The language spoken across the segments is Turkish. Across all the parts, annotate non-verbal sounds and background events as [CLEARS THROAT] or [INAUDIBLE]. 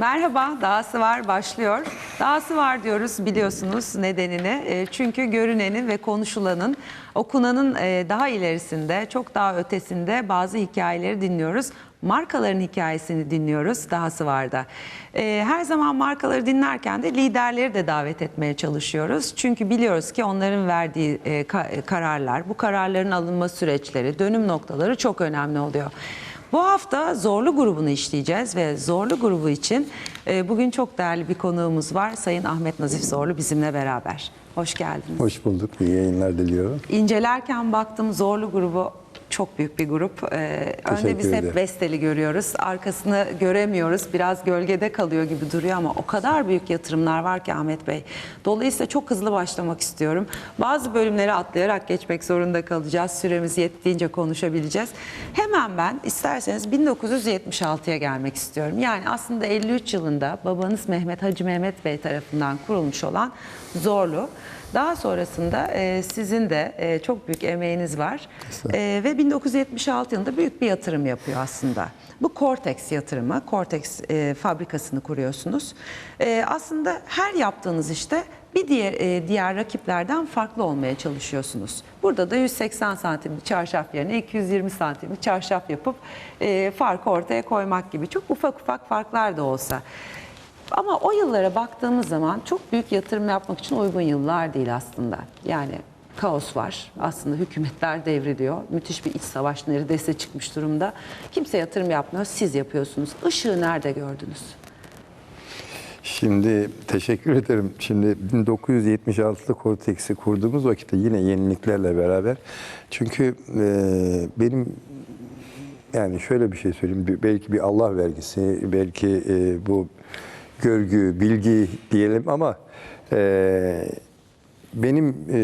Merhaba, Dahası Var başlıyor. Dahası Var diyoruz biliyorsunuz nedenini. E, Çünkü görünenin ve konuşulanın, okunanın e, daha ilerisinde, çok daha ötesinde bazı hikayeleri dinliyoruz. Markaların hikayesini dinliyoruz Dahası Var'da. E, Her zaman markaları dinlerken de liderleri de davet etmeye çalışıyoruz. Çünkü biliyoruz ki onların verdiği e, e, kararlar, bu kararların alınma süreçleri, dönüm noktaları çok önemli oluyor. Bu hafta Zorlu grubunu işleyeceğiz ve Zorlu grubu için e, bugün çok değerli bir konuğumuz var. Sayın Ahmet Nazif Zorlu bizimle beraber. Hoş geldiniz. Hoş bulduk. İyi yayınlar diliyorum. İncelerken baktım Zorlu grubu çok büyük bir grup. Ee, önde biz hep. Vestel'i görüyoruz. Arkasını göremiyoruz. Biraz gölgede kalıyor gibi duruyor ama o kadar büyük yatırımlar var ki Ahmet Bey. Dolayısıyla çok hızlı başlamak istiyorum. Bazı bölümleri atlayarak geçmek zorunda kalacağız. Süremiz yettiğince konuşabileceğiz. Hemen ben isterseniz 1976'ya gelmek istiyorum. Yani aslında 53 yılında babanız Mehmet Hacı Mehmet Bey tarafından kurulmuş olan Zorlu. Daha sonrasında e, sizin de e, çok büyük emeğiniz var E, ve 1976 yılında büyük bir yatırım yapıyor aslında. Bu Cortex yatırımı, Cortex e, fabrikasını kuruyorsunuz. E, aslında her yaptığınız işte bir diğer e, diğer rakiplerden farklı olmaya çalışıyorsunuz. Burada da 180 santimlik çarşaf yerine 220 santimlik çarşaf yapıp e, farkı ortaya koymak gibi çok ufak ufak farklar da olsa. Ama o yıllara baktığımız zaman çok büyük yatırım yapmak için uygun yıllar değil aslında. Yani kaos var. Aslında hükümetler [LAUGHS] devriliyor. Müthiş bir iç savaş neredeyse çıkmış durumda. Kimse yatırım yapmıyor. Siz yapıyorsunuz. Işığı nerede gördünüz? Şimdi teşekkür ederim. Şimdi 1976'da Cortex'i kurduğumuz vakitte yine yeniliklerle beraber. Çünkü e, benim yani şöyle bir şey söyleyeyim. Belki bir Allah vergisi, belki e, bu görgü, bilgi diyelim ama e, benim e,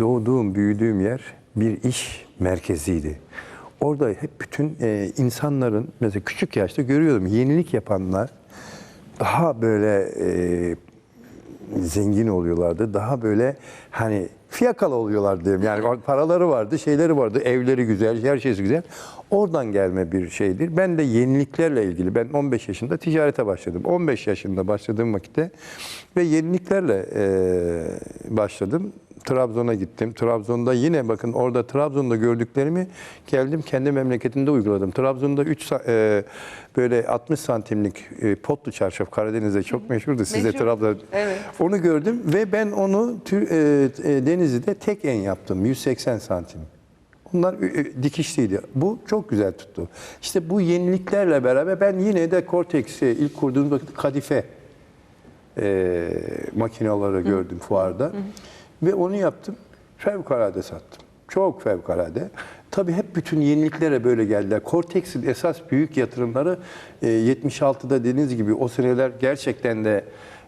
doğduğum, büyüdüğüm yer bir iş merkeziydi. Orada hep bütün e, insanların mesela küçük yaşta görüyordum yenilik yapanlar daha böyle e, zengin oluyorlardı. Daha böyle hani fiyakalı oluyorlar diyeyim. Yani paraları vardı, şeyleri vardı, evleri güzel, her şeysi güzel. Oradan gelme bir şeydir. Ben de yeniliklerle ilgili, ben 15 yaşında ticarete başladım. 15 yaşında başladığım vakitte ve yeniliklerle e, başladım. Trabzon'a gittim. Trabzon'da yine bakın orada Trabzon'da gördüklerimi geldim kendi memleketimde uyguladım. Trabzon'da 3 böyle 60 santimlik e, potlu çarşaf Karadeniz'de çok meşhurdu. Siz de Meşhur. Trabzon. Evet. Onu gördüm ve ben onu tü- e, e, Denizli'de tek en yaptım 180 santim. Bunlar dikişliydi. Bu çok güzel tuttu. İşte bu beraber ben yine de Cortex'i ilk kurduğum vakit kadife e, makineleri gördüm fuarda. Ve onu yaptım. Fevkalade sattım. Çok fevkalade. Tabii hep bütün yeniliklere böyle geldiler. Cortex'in esas büyük yatırımları e, 76'da dediğiniz gibi o seneler gerçekten de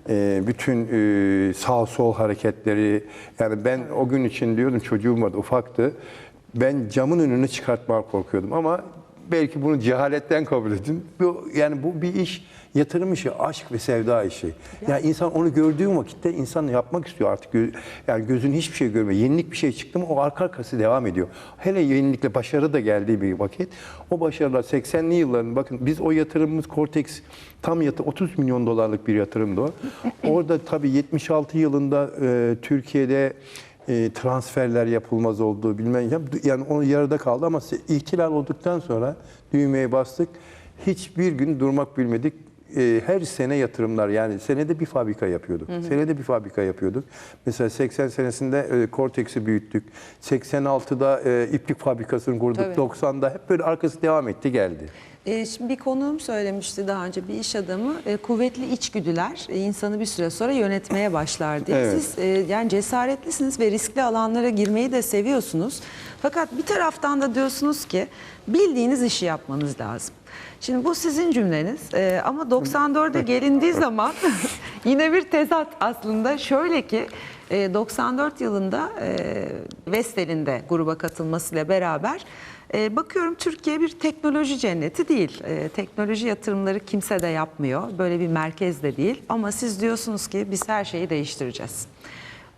e, bütün e, sağ sol hareketleri yani ben o gün için diyordum çocuğum vardı ufaktı. Ben camın önünü çıkartmaya korkuyordum ama belki bunu cehaletten kabul edin. Bu, yani bu bir iş yatırım işi, aşk ve sevda işi. Ya insan onu gördüğü vakitte insan yapmak istiyor artık. Gö- yani gözün hiçbir şey görmüyor. Yenilik bir şey çıktı mı o arka arkası devam ediyor. Hele yenilikle başarı da geldiği bir vakit. O başarılar 80'li yılların bakın biz o yatırımımız Cortex tam yatı 30 milyon dolarlık bir yatırımdı o. Orada tabii 76 yılında e, Türkiye'de e, transferler yapılmaz oldu bilmem ya- yani o yarıda kaldı ama ihtilal olduktan sonra düğmeye bastık. Hiçbir gün durmak bilmedik. E, her sene yatırımlar yani senede bir fabrika yapıyorduk. Senede bir fabrika yapıyorduk. Mesela 80 senesinde e, Cortex'i büyüttük. 86'da e, iplik fabrikasını kurduk. Tabii. 90'da hep böyle arkası devam etti geldi. Ee, şimdi bir konuğum söylemişti daha önce bir iş adamı e, kuvvetli içgüdüler e, insanı bir süre sonra yönetmeye başlar diye. Evet. Siz e, yani cesaretlisiniz ve riskli alanlara girmeyi de seviyorsunuz. Fakat bir taraftan da diyorsunuz ki bildiğiniz işi yapmanız lazım. Şimdi bu sizin cümleniz e, ama 94'e gelindiği zaman [LAUGHS] yine bir tezat aslında. Şöyle ki e, 94 yılında e, Vestel'in de gruba katılmasıyla beraber e, bakıyorum Türkiye bir teknoloji cenneti değil. E, teknoloji yatırımları kimse de yapmıyor. Böyle bir merkez de değil. Ama siz diyorsunuz ki biz her şeyi değiştireceğiz.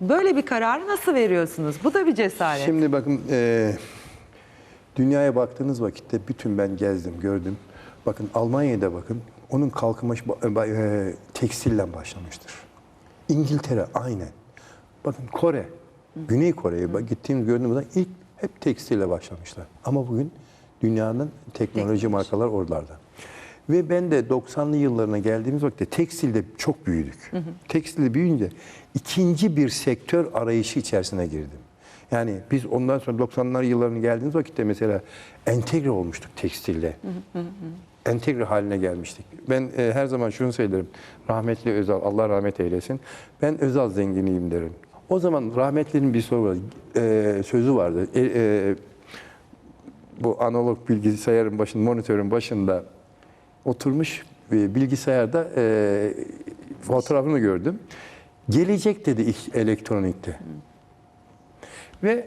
Böyle bir kararı nasıl veriyorsunuz? Bu da bir cesaret. Şimdi bakın e, dünyaya baktığınız vakitte bütün ben gezdim, gördüm. Bakın Almanya'da bakın Onun kalkınma e, tekstille başlamıştır. İngiltere aynen. Bakın Kore, Güney Kore'ye gittiğimiz gördüğümüzde ilk hep tekstille başlamışlar. Ama bugün dünyanın teknoloji markalar oralarda. Ve ben de 90'lı yıllarına geldiğimiz vakitte tekstilde çok büyüdük. Tekstilde büyüyünce ikinci bir sektör arayışı içerisine girdim. Yani biz ondan sonra 90'lar yıllarına geldiğimiz vakitte mesela entegre olmuştuk tekstilde. Entegre haline gelmiştik. Ben e, her zaman şunu söylerim. Rahmetli Özal, Allah rahmet eylesin. Ben Özal zenginiyim derim. O zaman rahmetlinin bir soru var, e, sözü vardı. E, e, bu analog bilgisayarın başında, monitörün başında oturmuş e, bilgisayarda e, fotoğrafını gördüm. Gelecek dedi elektronikte. Ve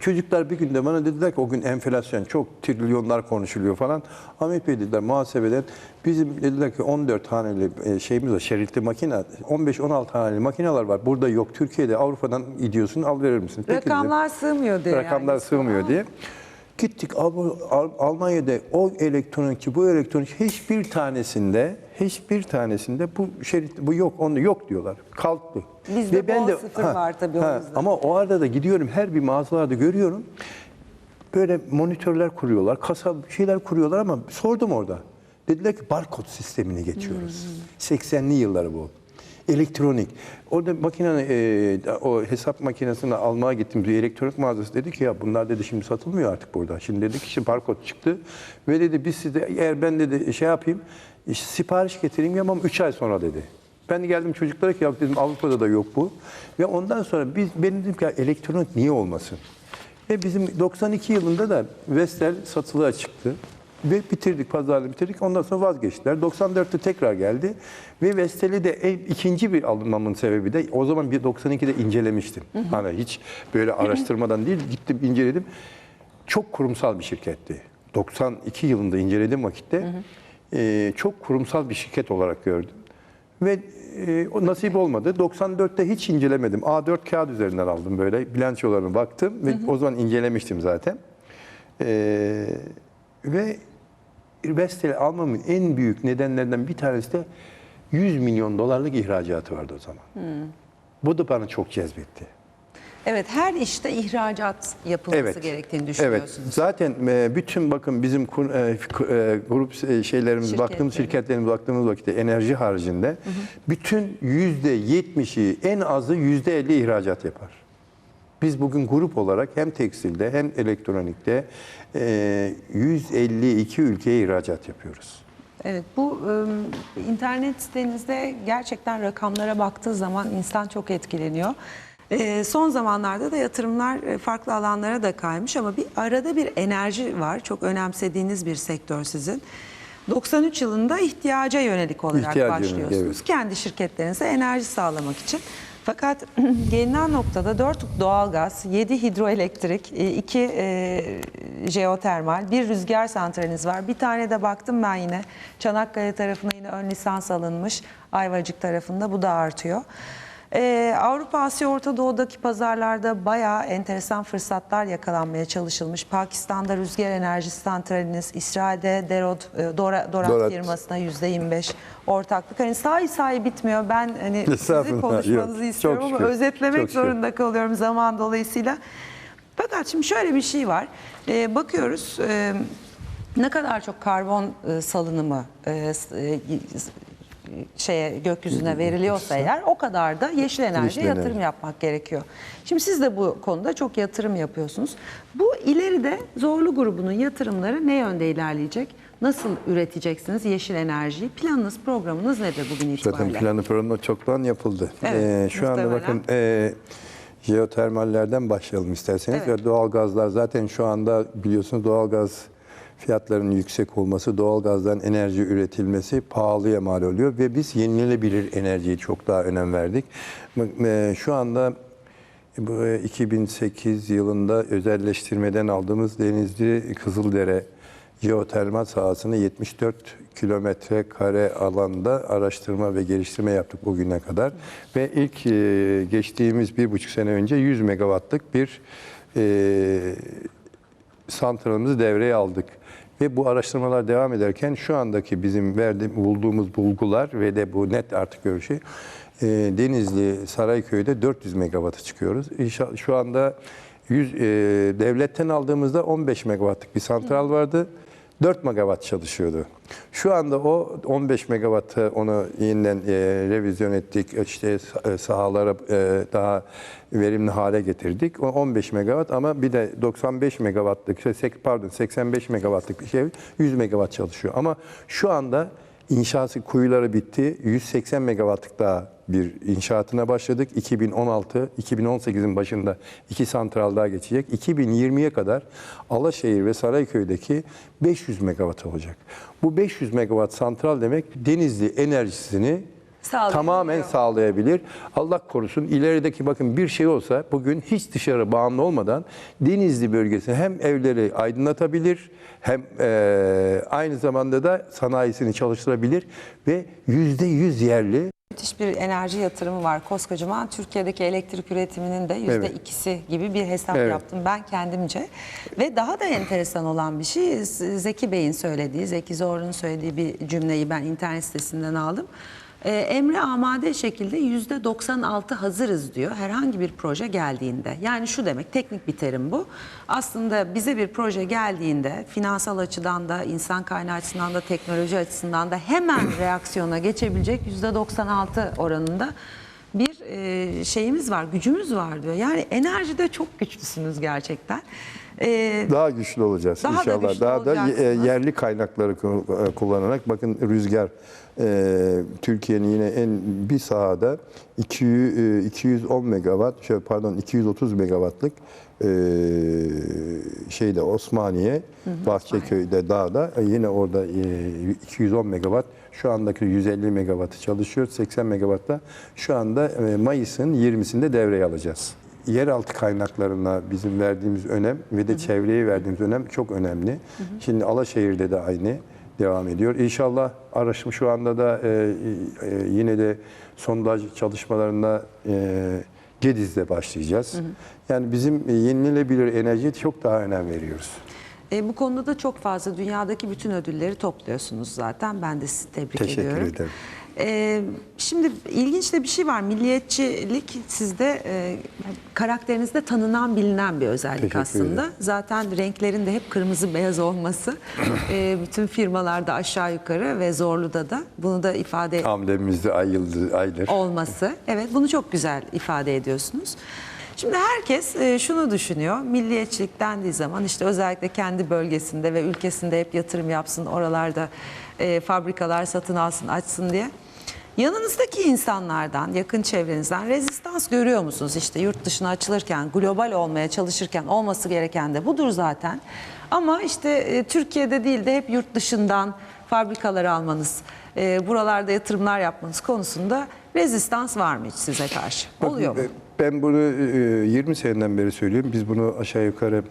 çocuklar bir günde bana dediler ki o gün enflasyon çok trilyonlar konuşuluyor falan. Ahmet Bey dediler muhasebeden bizim dediler ki 14 haneli e, şeyimiz var şeritli makine 15-16 haneli makineler var. Burada yok Türkiye'de Avrupa'dan gidiyorsun al verir misin? Peki dedim. Rakamlar sığmıyor diye. Rakamlar yani. sığmıyor diye. Gittik Al- Al- Almanya'da o elektronikçi bu elektronik hiçbir tanesinde hiçbir tanesinde bu şerit bu yok onu yok diyorlar. Kalktı. Bizde bol sıfır var tabii o yüzden. Ama o arada da gidiyorum her bir mağazalarda görüyorum. Böyle monitörler kuruyorlar, kasa şeyler kuruyorlar ama sordum orada. Dediler ki barkod sistemini geçiyoruz. 80'li yılları bu. Elektronik. Orada makine e, o hesap makinesini almaya gittim bir elektronik mağazası dedi ki ya bunlar dedi şimdi satılmıyor artık burada. Şimdi dedi ki işte barkod çıktı ve dedi biz size eğer ben dedi şey yapayım işte sipariş getireyim yapmam 3 ay sonra dedi. Ben de geldim çocuklara ki ya dedim Avrupa'da da yok bu. Ve ondan sonra biz ben dedim ki elektronik niye olmasın? Ve bizim 92 yılında da Vestel satılığa çıktı. Ve bitirdik, pazarlığı bitirdik. Ondan sonra vazgeçtiler. 94'te tekrar geldi. Ve Vestel'i de en- ikinci bir alınmamın sebebi de o zaman bir 92'de incelemiştim. Hani hiç böyle araştırmadan değil gittim inceledim. Çok kurumsal bir şirketti. 92 yılında incelediğim vakitte e, çok kurumsal bir şirket olarak gördüm. Ve e, o nasip olmadı. 94'te hiç incelemedim. A4 kağıt üzerinden aldım böyle. Bilançolarına baktım ve o zaman incelemiştim zaten. E, ve Vestel'i almamın en büyük nedenlerinden bir tanesi de 100 milyon dolarlık ihracatı vardı o zaman. Bu da bana çok cezbetti. Evet her işte ihracat yapılması gerektiğini düşünüyorsunuz. Evet. Zaten e, bütün bakın bizim kur- e, e, grup e, şeylerimiz Şirketleri. baktığımız şirketlerimiz baktığımız vakitte enerji haricinde bütün yüzde yetmişi en azı yüzde elli ihracat yapar. Biz bugün grup olarak hem tekstilde hem elektronikte e, 152 ülkeye ihracat yapıyoruz. Evet bu internet sitenizde gerçekten rakamlara baktığı zaman insan çok etkileniyor. Ee, son zamanlarda da yatırımlar e, farklı alanlara da kaymış ama bir arada bir enerji var. Çok önemsediğiniz bir sektör sizin. 93 yılında ihtiyaca yönelik olarak yönelik, başlıyorsunuz. evet. Kendi şirketlerinize enerji sağlamak için. Fakat [CLEARS THROAT] gelinen noktada 4 doğalgaz, 7 hidroelektrik, 2 jeotermal, bir rüzgar santraliniz var. Bir tane de baktım ben yine Çanakkale tarafına yine ön lisans alınmış. Ayvacık tarafında bu da artıyor. Ee, Avrupa, Asya, Orta Doğu'daki pazarlarda bayağı enteresan fırsatlar yakalanmaya çalışılmış. Pakistan'da rüzgar enerjisi santraliniz, İsrail'de Derot, e, Dora, Dorat, Dorat. firmasına %25 ortaklık. Hani sahi sahi bitmiyor. Ben hani [LAUGHS] sizin konuşmanızı yok. istiyorum ama şükür, özetlemek çok şükür. zorunda kalıyorum zaman dolayısıyla. Fakat şimdi şöyle bir şey var. Ee, bakıyoruz e, ne kadar çok karbon e, salınımı e, e, şeye gökyüzüne veriliyorsa eğer o kadar da yeşil enerjiye yatırım yapmak gerekiyor. Şimdi siz de bu konuda çok yatırım yapıyorsunuz. Bu ileride Zorlu grubunun yatırımları ne yönde ilerleyecek? Nasıl üreteceksiniz yeşil enerjiyi? Planınız, programınız nedir bugün itibariyle? Zaten planı programı çoktan yapıldı. Evet, Ee, şu anda muhtemelen. bakın e, jeotermallerden başlayalım isterseniz. Evet. Ve doğalgazlar zaten şu anda biliyorsunuz doğalgaz fiyatlarının yüksek olması, doğalgazdan enerji üretilmesi pahalıya mal oluyor ve biz yenilenebilir enerjiye çok daha önem verdik. E, Şu anda bu e, 2008 yılında özelleştirmeden aldığımız Denizli Kızıldere jeotermal sahasını 74 kilometre kare alanda araştırma ve geliştirme yaptık bugüne kadar. Ve ilk e, geçtiğimiz bir buçuk sene önce 100 megawattlık bir e, santralımızı devreye aldık. Ve bu araştırmalar devam ederken şu andaki bizim verdiğim, bulduğumuz bulgular ve de bu net artık görüşü e, Denizli Sarayköy'de 400 megawatt'a çıkıyoruz. Şu anda 100, e, devletten aldığımızda 15 megawattlık bir santral vardı. 4 megawatt çalışıyordu. Şu anda o 15 megawattı onu yeniden e, revizyon ettik. İşte e, sahalara e, daha verimli hale getirdik. O 15 megawatt ama bir de 95 megawattlık şey, pardon 85 megawattlık bir şey 100 megawatt çalışıyor. Ama şu anda inşası kuyuları bitti. 180 megawattlık daha bir inşaatına başladık. 2016, 2018'in başında iki santral daha geçecek. 2020'ye kadar Alaşehir ve Sarayköy'deki 500 megawatt olacak. Bu 500 megawatt santral demek Denizli enerjisini. Tamamen sağlayabilir. Allah korusun ilerideki bakın bir şey olsa bugün hiç dışarı bağımlı olmadan Denizli bölgesi hem evleri aydınlatabilir hem eee, aynı zamanda da sanayisini çalıştırabilir ve yüzde yüz yerli Müthiş bir enerji yatırımı var koskocaman. Türkiye'deki elektrik üretiminin de yüzde Evet. ikisi gibi bir hesap Evet. yaptım ben kendimce. Ve daha da enteresan olan bir şey Zeki Bey'in söylediği, Zeki Zorlu'nun söylediği bir cümleyi ben internet sitesinden aldım. Ee, emre amade şekilde yüzde 96 hazırız diyor herhangi bir proje geldiğinde. Yani şu demek teknik bir terim bu. Aslında bize bir proje geldiğinde finansal açıdan da insan kaynağı açısından da teknoloji açısından da hemen reaksiyona geçebilecek yüzde 96 oranında bir e, şeyimiz var, gücümüz var diyor. Yani enerjide çok güçlüsünüz gerçekten. Ee, daha güçlü olacağız Daha da inşallah. güçlü daha da e, yerli kaynakları e, kullanarak bakın rüzgar e, Türkiye'nin yine en bir sahada 200, e, 210 megawatt şöyle pardon 230 megawattlık e, şeyde Osmaniye Bahçeköy'de dağda e, yine orada e, 210 megawatt şu andaki 150 megawattı çalışıyor. 80 megawatta şu anda e, Mayıs'ın 20'sinde devreye alacağız. Yeraltı kaynaklarına bizim verdiğimiz önem ve de çevreye verdiğimiz önem çok önemli. Şimdi Alaşehir'de de aynı devam ediyor. İnşallah araştırma şu anda da e, e, yine de sondaj çalışmalarına e, Gediz'de başlayacağız. Yani bizim yenilenebilir enerjiye çok daha önem veriyoruz. E, bu konuda da çok fazla dünyadaki bütün ödülleri topluyorsunuz zaten. Ben de sizi tebrik Teşekkür ediyorum. ederim. E, şimdi ilginç de bir şey var. Milliyetçilik sizde e, karakterinizde tanınan bilinen bir özellik Teşekkür aslında. ederim. Zaten renklerin de hep kırmızı beyaz olması [LAUGHS] e, bütün firmalarda aşağı yukarı ve Zorlu'da da bunu da ifade Amblemimizde ay yıldız, aydır. olması. Evet bunu çok güzel ifade ediyorsunuz. Şimdi herkes e, şunu düşünüyor. Milliyetçilik dendiği zaman işte özellikle kendi bölgesinde ve ülkesinde hep yatırım yapsın. Oralarda e, fabrikalar satın alsın, açsın diye. Yanınızdaki insanlardan, yakın çevrenizden rezistans görüyor musunuz? İşte yurt dışına açılırken, global olmaya çalışırken olması gereken de budur zaten. Ama işte e, Türkiye'de değil de hep yurt dışından fabrikaları almanız, buralarda yatırımlar yapmanız konusunda rezistans var mı hiç size karşı? Oluyor mu? Ben bunu e, 20 seneden beri söylüyorum. Biz bunu aşağı yukarı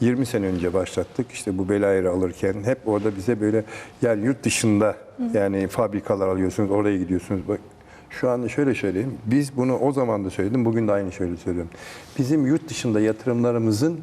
20 sene önce başlattık. İşte bu Belayır'ı alırken hep orada bize böyle yani yurt dışında yani fabrikalar alıyorsunuz, oraya gidiyorsunuz. Bak şu anda şöyle söyleyeyim. Biz bunu o zaman da söyledim, bugün de aynı şöyle söylüyorum. Bizim yurt dışında yatırımlarımızın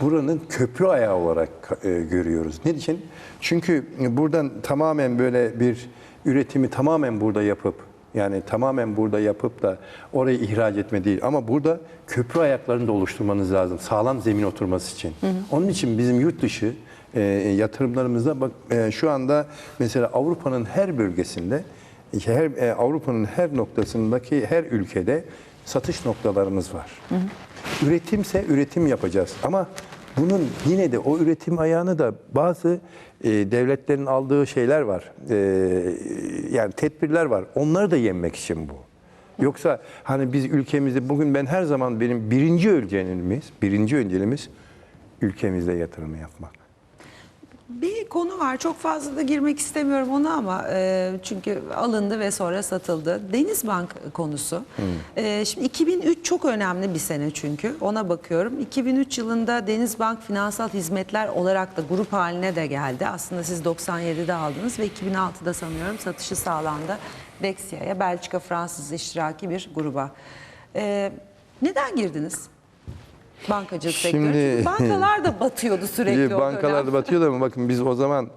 buranın köprü ayağı olarak e, görüyoruz. Ne için? Çünkü buradan tamamen böyle bir üretimi tamamen burada yapıp yani tamamen burada yapıp da orayı ihraç etme değil ama burada köprü ayaklarını da oluşturmanız lazım sağlam zemin oturması için. Onun için bizim yurt dışı e, yatırımlarımızda bak e, şu anda mesela Avrupa'nın her bölgesinde her e, Avrupa'nın her noktasındaki her ülkede satış noktalarımız var. Üretimse üretim yapacağız ama bunun yine de o üretim ayağını da bazı e, devletlerin aldığı şeyler var. E, yani tedbirler var. Onları da yenmek için bu. Yoksa hani biz ülkemizde bugün ben her zaman benim birinci önceliğimiz, birinci önceliğimiz ülkemizde yatırım yapmak. Bir konu var. Çok fazla da girmek istemiyorum ona ama e, çünkü alındı ve sonra satıldı. Denizbank konusu. E, şimdi 2003 çok önemli bir sene çünkü. Ona bakıyorum. 2003 yılında Denizbank finansal hizmetler olarak da grup haline de geldi. Aslında siz 97'de aldınız ve 2006'da sanıyorum satışı sağlandı. Dexia'ya Belçika Fransız iştiraki bir gruba. E, neden girdiniz? Bankacılık Şimdi- sektörü. Çünkü bankalar da batıyordu sürekli Bankalar da batıyor ama bakın biz o zaman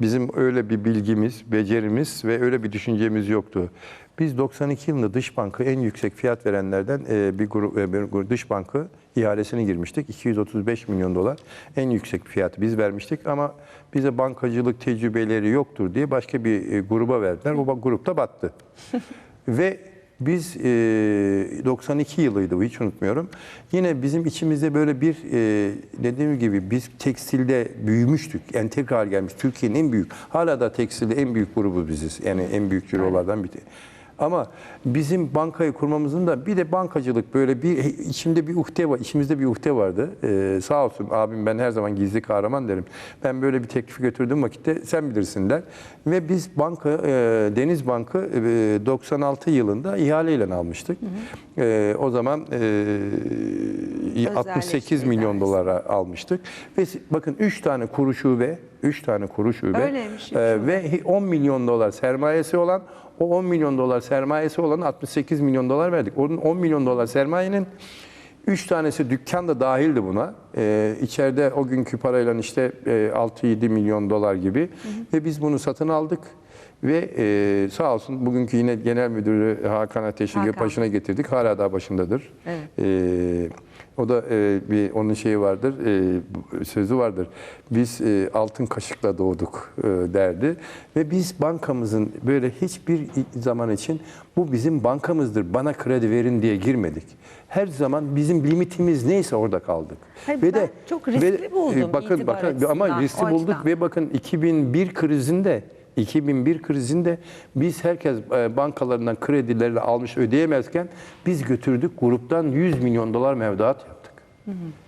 bizim öyle bir bilgimiz, becerimiz ve öyle bir düşüncemiz yoktu. Biz 92 yılında dış bankı en yüksek fiyat verenlerden e, bir grup, e, bir grup dış bankı ihalesine girmiştik. 235 milyon dolar en yüksek fiyatı biz vermiştik ama bize bankacılık tecrübeleri yoktur diye başka bir e, gruba verdiler. O ba- grup da battı. Ve [LAUGHS] biz e, 92 yılıydı bu hiç unutmuyorum. Yine bizim içimizde böyle bir e, dediğim gibi biz tekstilde büyümüştük. Entegre hale gelmiş. Türkiye'nin en büyük, hala da tekstilde en büyük grubu biziz. Yani en büyük cirolardan biri. Ama bizim bankayı kurmamızın da bir de bankacılık böyle bir içimde bir uhde var, içimizde bir uhde vardı. Ee, sağ olsun abim ben her zaman gizli kahraman derim. Ben böyle bir teklifi götürdüğüm vakitte sen bilirsin der. Ve biz banka e, Deniz Bankı e, 96 yılında ihaleyle almıştık. E, o zaman e, 68 milyon dolara almıştık. Ve bakın 3 tane kuru şube, 3 tane kuru şube Öyleymiş, e, ve 10 milyon dolar sermayesi olan o 10 milyon dolar sermayesi olan 68 milyon dolar verdik. Onun 10 milyon dolar sermayenin 3 tanesi dükkan da dahildi buna. Ee, içeride o günkü parayla işte e, 6-7 milyon dolar gibi. Ve biz bunu satın aldık. Ve e, sağ olsun bugünkü yine genel müdürü Hakan Ateş'i Hakan. başına getirdik. Hala daha başındadır. Evet. Ee, o da e, bir onun şeyi vardır, e, sözü vardır. Biz e, altın kaşıkla doğduk e, derdi ve biz bankamızın böyle hiçbir zaman için bu bizim bankamızdır, bana kredi verin diye girmedik. Her zaman bizim limitimiz neyse orada kaldık. Hayır, ben çok riskli buldum e, bakın bakın ama riskli bulduk ve bakın 2001 krizinde 2001 krizinde biz herkes e, bankalarından kredilerini almış ödeyemezken biz götürdük gruptan 100 milyon dolar mevduat yaptık.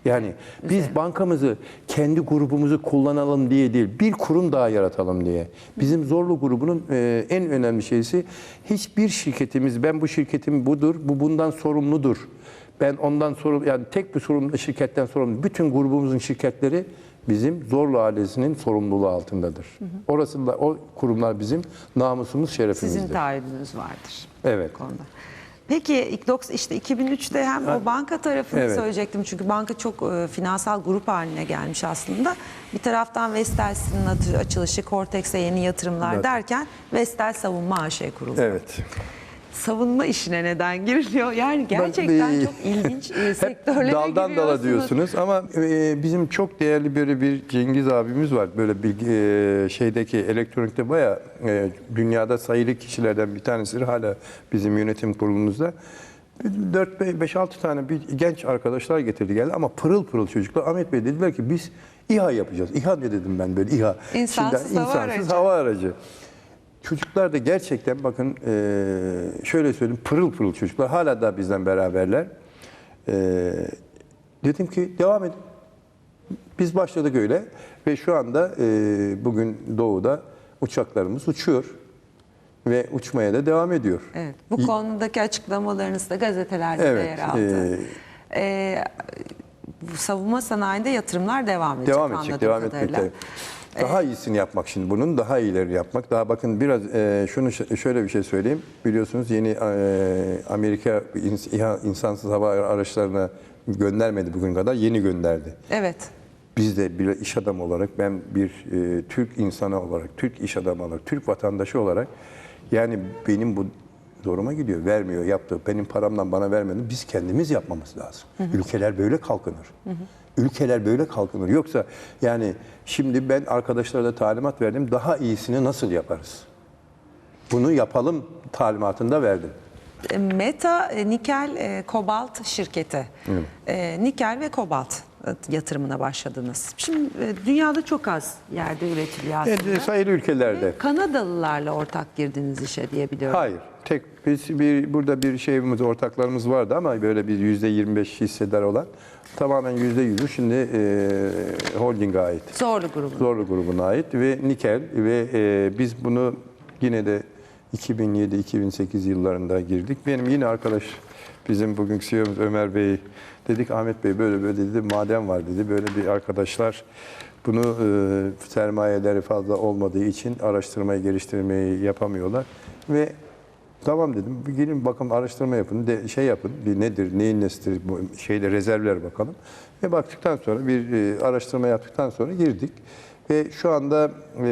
Yani biz bankamızı kendi grubumuzu kullanalım diye değil, bir kurum daha yaratalım diye. Bizim Zorlu grubunun e, en önemli şeysi hiçbir şirketimiz ben bu şirketim budur, bu bundan sorumludur. Ben ondan sorumlu yani tek bir sorumlu şirketten sorumlu. Bütün grubumuzun şirketleri bizim Zorlu ailesinin sorumluluğu altındadır. Orası da o kurumlar bizim namusumuz, şerefimizdir. Sizin taahhüdünüz vardır. Evet. konuda. Peki ilk dok- işte 2003'te hem o banka tarafını Evet. söyleyecektim çünkü banka çok e, finansal grup haline gelmiş aslında. Bir taraftan Vestel'sin atı- açılışı, Cortex'e yeni yatırımlar Evet. derken Vestel Savunma AŞ kuruldu. Evet. Savunma işine neden giriliyor? Yani gerçekten bir- çok ilginç e, [LAUGHS] sektörlere daldan dala diyorsunuz ama e, bizim çok değerli böyle bir Cengiz abimiz var. Böyle bir e, şeydeki elektronikte bayağı e, dünyada sayılı kişilerden bir tanesidir hala bizim yönetim kurulumuzda. 4-5-6 tane bir genç arkadaşlar getirdi geldi ama pırıl pırıl çocuklar. Ahmet Bey dediler ki biz İHA yapacağız. İHA ne dedim ben böyle İHA. İnsansız hava aracı. hava aracı. Çocuklar da gerçekten bakın e, şöyle söyleyeyim pırıl pırıl çocuklar hala da bizden beraberler. E, dedim ki devam edin. Biz başladık öyle ve şu anda e, bugün doğuda uçaklarımız uçuyor ve uçmaya da devam ediyor. Evet, bu konudaki açıklamalarınız da gazetelerde de Evet, yer aldı. Ee, bu savunma sanayinde yatırımlar devam edecek Devam edecek, devam etmek kadarıyla. tabii. Daha iyisini yapmak şimdi bunun daha iyilerini yapmak. Daha bakın biraz e, şunu şöyle bir şey söyleyeyim. Biliyorsunuz yeni e, Amerika insansız hava araçlarına göndermedi bugün kadar. Yeni gönderdi. Evet. Biz de bir iş adamı olarak, ben bir e, Türk insanı olarak, Türk iş adamı olarak, Türk vatandaşı olarak yani benim bu zoruma gidiyor. Vermiyor, yaptı. Benim paramdan bana vermedi. Biz kendimiz yapmamız lazım. Ülkeler böyle kalkınır. Ülkeler böyle kalkınır. Yoksa yani şimdi ben arkadaşlara da talimat verdim. Daha iyisini nasıl yaparız? Bunu yapalım talimatında verdim. E, Meta e, nikel e, kobalt şirketi. E, nikel ve kobalt yatırımına başladınız. Şimdi dünyada çok az yerde üretiliyor aslında. Evet, sayılı ülkelerde. Kanadalılarla ortak girdiniz işe diye biliyorum. Hayır. Tek biz bir burada bir şeyimiz ortaklarımız vardı ama böyle bir yüzde 25 hissedar olan tamamen yüzde yüzü şimdi e, holdinge ait. Zorlu grubun. Zorlu grubuna ait ve nikel ve e, biz bunu yine de 2007-2008 yıllarında girdik. Benim yine arkadaş bizim bugünkü CEO'muz Ömer Bey dedik Ahmet Bey böyle böyle dedi maden var dedi. Böyle bir arkadaşlar bunu e, sermayeleri fazla olmadığı için araştırmayı geliştirmeyi yapamıyorlar ve Tamam dedim. Bir gelin bakalım araştırma yapın. De, şey yapın. Bir nedir, neyin nesidir bu şeyde rezervler bakalım. Ve baktıktan sonra bir e, araştırma yaptıktan sonra girdik. Ve şu anda e,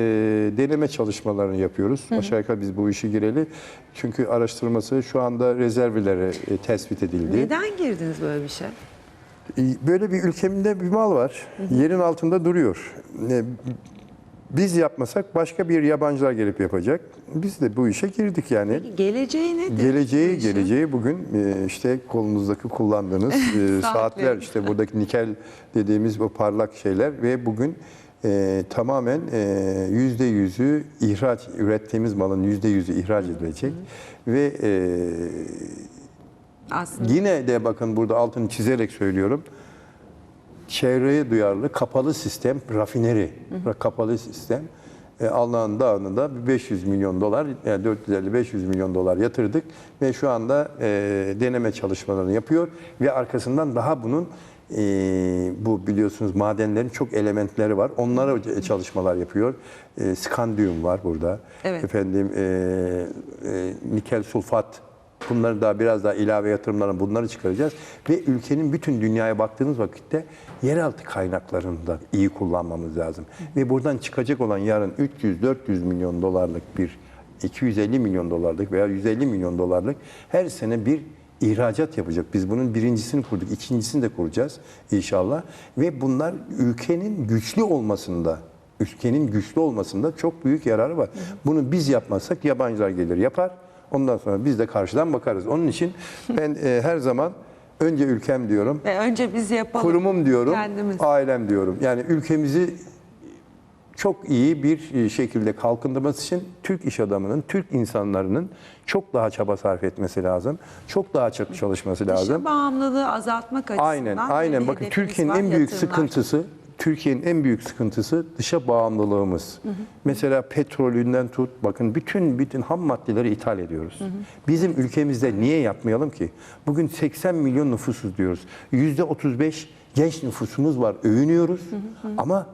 deneme çalışmalarını yapıyoruz. Aşağı yukarı biz bu işi gireli. Çünkü araştırması şu anda rezervlere e, tespit edildi. Neden girdiniz böyle bir şey? Böyle bir ülkemde bir mal var. Yerin altında duruyor. Biz yapmasak başka bir yabancılar gelip yapacak. Biz de bu işe girdik yani. Geleceği nedir? bu Geleceği, işin? geleceği bugün e, işte kolunuzdaki kullandığınız [LAUGHS] e, saatler, işte buradaki nikel dediğimiz bu parlak şeyler ve bugün e, tamamen e, yüzde yüzü ihraç, ürettiğimiz malın yüzde yüzü ihraç edilecek ve e, Aslında Yine de bakın burada altını çizerek söylüyorum. Çevreye duyarlı kapalı sistem, rafineri, kapalı sistem. E, Allah'ın dağında bir 500 milyon dolar, yani 450-500 milyon dolar yatırdık ve şu anda e, deneme çalışmalarını yapıyor ve arkasından daha bunun e, bu biliyorsunuz madenlerin çok elementleri var. Onlara çalışmalar yapıyor. E, skandiyum var burada. Evet. Efendim e, e, nikel sulfat Bunları daha biraz daha ilave yatırımlarla bunları çıkaracağız. Ve ülkenin bütün dünyaya baktığınız vakitte yeraltı kaynaklarını da iyi kullanmamız lazım. Ve buradan çıkacak olan yarın 300-400 milyon dolarlık bir 250 milyon dolarlık veya 150 milyon dolarlık her sene bir ihracat yapacak. Biz bunun birincisini kurduk, ikincisini de kuracağız inşallah. Ve bunlar ülkenin güçlü olmasında, ülkenin güçlü olmasında çok büyük yararı var. Bunu biz yapmazsak yabancılar gelir yapar. Ondan sonra biz de karşıdan bakarız. Onun için ben e, her zaman önce ülkem diyorum, ve önce biz yapalım. kurumum diyorum, Kendimiz. ailem diyorum. Yani ülkemizi çok iyi bir şekilde kalkındırması için Türk iş adamının, Türk insanlarının çok daha çaba sarf etmesi lazım. Çok daha çok çalışması lazım. Dışa bağımlılığı azaltmak açısından Aynen, aynen. Bakın Türkiye'nin en büyük yatırımlar. sıkıntısı, Türkiye'nin en büyük sıkıntısı dışa bağımlılığımız. Mesela petrolünden tut, bakın bütün bütün ham maddeleri ithal ediyoruz. Bizim ülkemizde niye yapmayalım ki? Bugün 80 milyon nüfusuz diyoruz. Yüzde 35 genç nüfusumuz var, övünüyoruz. Ama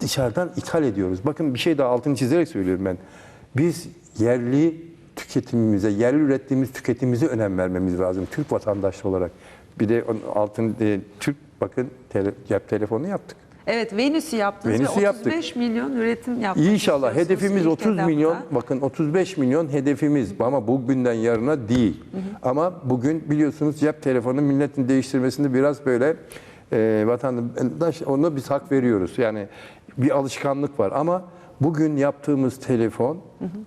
dışarıdan ithal ediyoruz. Bakın bir şey daha altını çizerek söylüyorum ben. Biz yerli tüketimimize, yerli ürettiğimiz tüketimimize önem vermemiz lazım Türk vatandaşı olarak. Bir de altın e, Türk bakın tele, cep telefonu yaptık. Evet Venüs'ü yaptınız Venüs'ü ve yaptık. 35 milyon üretim yapmak İnşallah hedefimiz ilk 30 etapta. milyon. Bakın 35 milyon hedefimiz ama bugünden yarına değil. Ama bugün biliyorsunuz cep telefonu milletin değiştirmesinde biraz böyle e, vatandaş ona biz hak veriyoruz. Yani bir alışkanlık var ama bugün yaptığımız telefon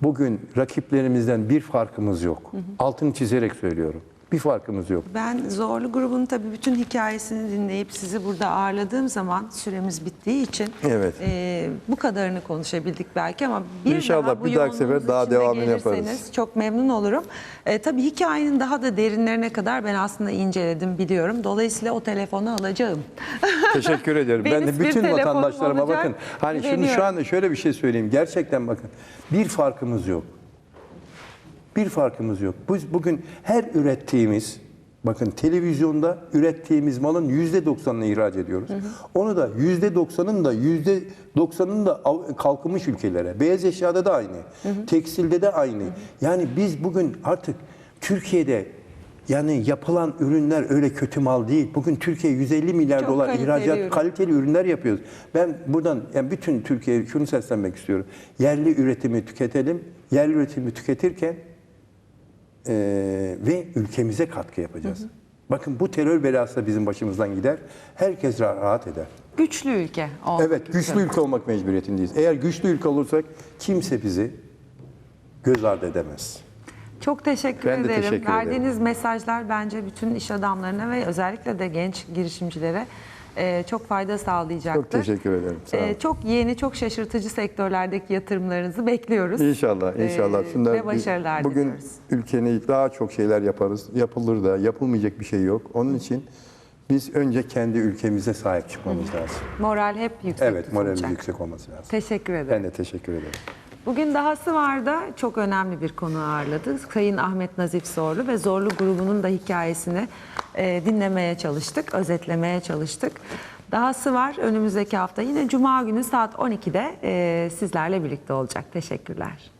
bugün rakiplerimizden bir farkımız yok. Altını çizerek söylüyorum. Bir farkımız yok. Ben Zorlu grubunun tabii bütün hikayesini dinleyip sizi burada ağırladığım zaman süremiz bittiği için Evet. e, bu kadarını konuşabildik belki ama bir İnşallah daha bu bir dahaki sefer daha devamını yaparız. Çok memnun olurum. E, tabii hikayenin daha da derinlerine kadar ben aslında inceledim biliyorum. Dolayısıyla o telefonu alacağım. Teşekkür ederim. [LAUGHS] ben de bütün vatandaşlarıma olacak. bakın. Hani Güveniyorum. şu anda şöyle bir şey söyleyeyim. Gerçekten bakın. Bir farkımız yok. Bir farkımız yok. Biz bugün her ürettiğimiz bakın televizyonda ürettiğimiz malın yüzde doksanını ihraç ediyoruz. Onu da yüzde doksanın da yüzde doksanın da kalkınmış ülkelere. Beyaz eşyada da aynı. Tekstilde de aynı. Yani biz bugün artık Türkiye'de yani yapılan ürünler öyle kötü mal değil. Bugün Türkiye 150 milyar Çok dolar kaliteli ihracat ürün. kaliteli ürünler yapıyoruz. Ben buradan yani bütün Türkiye'ye şunu seslenmek istiyorum. Yerli üretimi tüketelim. Yerli üretimi tüketirken eee, ve ülkemize katkı yapacağız. Bakın bu terör belası da bizim başımızdan gider. Herkes ra- rahat eder. Güçlü ülke. olmak Evet, güçlü üzere. ülke olmak mecburiyetindeyiz. Eğer güçlü ülke olursak kimse bizi göz ardı edemez. Çok teşekkür Ben de ederim. teşekkür ederim. Verdiğiniz mesajlar bence bütün iş adamlarına ve özellikle de genç girişimcilere e, çok fayda sağlayacaktır. Çok teşekkür ederim. Sağ olun. E, çok yeni, çok şaşırtıcı sektörlerdeki yatırımlarınızı bekliyoruz. İnşallah, inşallah. Ee, Şunlar- ve başarılar Bugün diliyoruz. ülkeni daha çok şeyler yaparız. Yapılır da, yapılmayacak bir şey yok. Onun için biz önce kendi ülkemize sahip çıkmamız lazım. Moral hep yüksek Evet, moralimiz yüksek olması lazım. Teşekkür ederim. Ben de teşekkür ederim. Bugün dahası var da çok önemli bir konu ağırladı. Sayın Ahmet Nazif Zorlu ve Zorlu grubunun da hikayesini e, dinlemeye çalıştık, özetlemeye çalıştık. Dahası var önümüzdeki hafta yine Cuma günü saat 12'de e, sizlerle birlikte olacak. Teşekkürler.